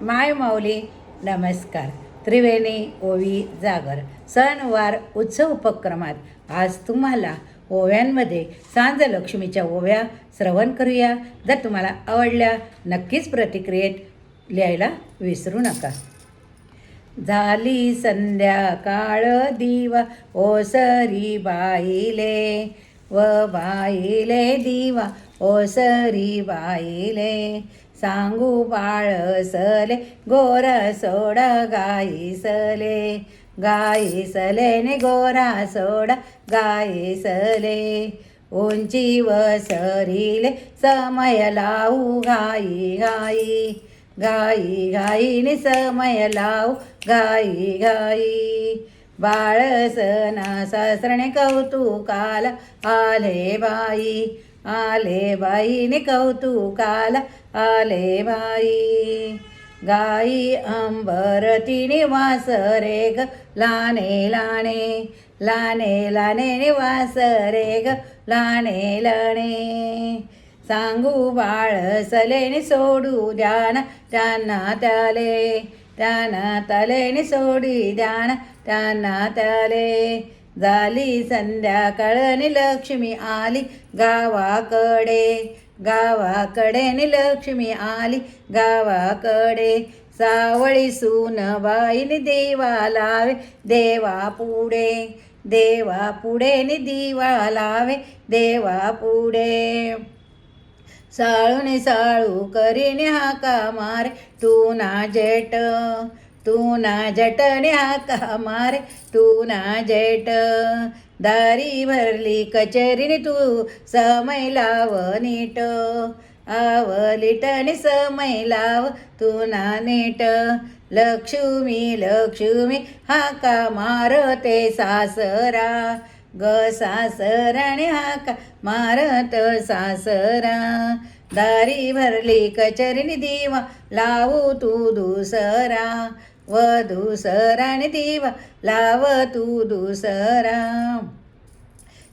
माय माऊली नमस्कार. त्रिवेणी ओवी जागर सणवार उत्सव उपक्रमात आज तुम्हाला ओव्यांमध्ये सांज लक्ष्मीच्या ओव्या श्रवण करूया. जर तुम्हाला आवडल्या नक्कीच प्रतिक्रियेत लिहायला विसरू नका. झाली संध्याकाळ दिवा ओसरी बाईले व बाईले दिवा ओसरी बाईले. सांगू बाळसले गोरा सोडा गाईसले गाईसले ने गोरा सोडा गाईसले उंची व सरीले समय लावू गाई गाई गाई गाईने समय लावू गाई गाई बाळसना सासरणे कौतुकाला आले बाई. आले बाईने कौतुकाला आले बाई. गाई अंबरती निवास रे ग लाने लाणे लाने लाने निवास रे ग लाणे लाणे सांगू बाळ सलेने सोडू द्याना त्यांना त्याले त्यांना तलेने सोडी द्याना त्यांना त्याले. झाली संध्याकाळनी लक्ष्मी आली गावाकडे. गावाकडे लक्ष्मी आली गावाकडे. सावळी सून बाईनी देवा लावे देवा पुढे. देवा पुढे नि दिवा लावे देवा पुढे. साळूने साळू करीने हाका मारे तू ना जेट. तू ना जटण्या हाका मारे? तू ना जट. दारी भरली कचेरीने तू समय लाव नीट. आवलिटने समय लाव तू ना नीट. लक्ष्मी लक्ष्मी हाका मारते सासरा? ग सासराने हाका मारत सासरा? दारी भरली कचरीने दिवा लावू तू दुसरा. व दुसराने दिवा लाव तू दुसरा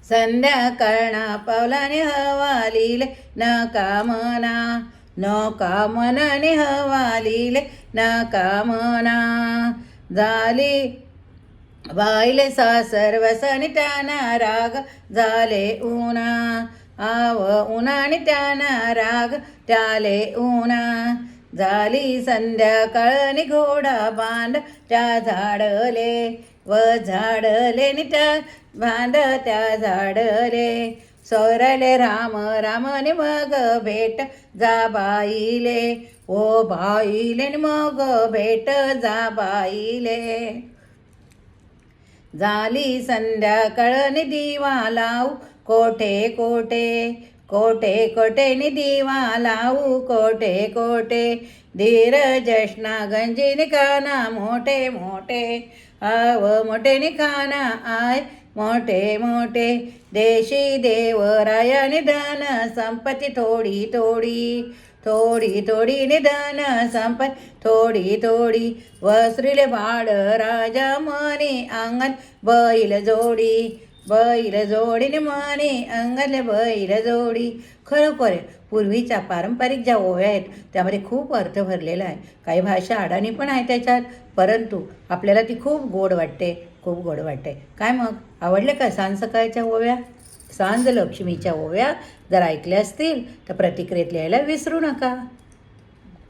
संध्याकाळना पावलाने हवालीले न कामना न कामनाने हवालीले न कामना झाली बाईले सासर वसनी त्याना राग झाले उना आव उन्हाने त्याना राग त्याले उना झाली संध्याकाळनी घोडा बांध त्या झाडले व झाडले नि त्या बांध त्या झाडले. सोरले राम रामने मग भेट जा बाईले. ओ बाईले नि मग भेट जा बाईले. झाली संध्याकाळने दिवा लाव कोठे कोठे? कोटे कोटे नि दिवा लावू कोटे कोटे धीर जशना गंजीने काना मोठे मोठे आव मोठे नि काना आय मोठे मोठे देशी देवरायाने निधन संपत्ती थोडी थोडी थोडी थोडी निधन संपत थोडी थोडी वसरिले बाळ राजा मनी अंगण बैल जोडी बैल जोडीने म्हणे अंगणले बैल जोडी. खरोखर आहे, पूर्वीच्या पारंपरिक ज्या ओव्या आहेत त्यामध्ये खूप अर्थ भरलेला आहे. काही भाषा अडाणी पण आहे त्याच्यात परंतु आपल्याला ती खूप गोड वाटते खूप गोड वाटते. काय मग? आवडले का सांज सकाळच्या ओव्या? सांज लक्ष्मीच्या ओव्या जर ऐकल्या असतील तर प्रतिक्रियेत लिहायला विसरू नका.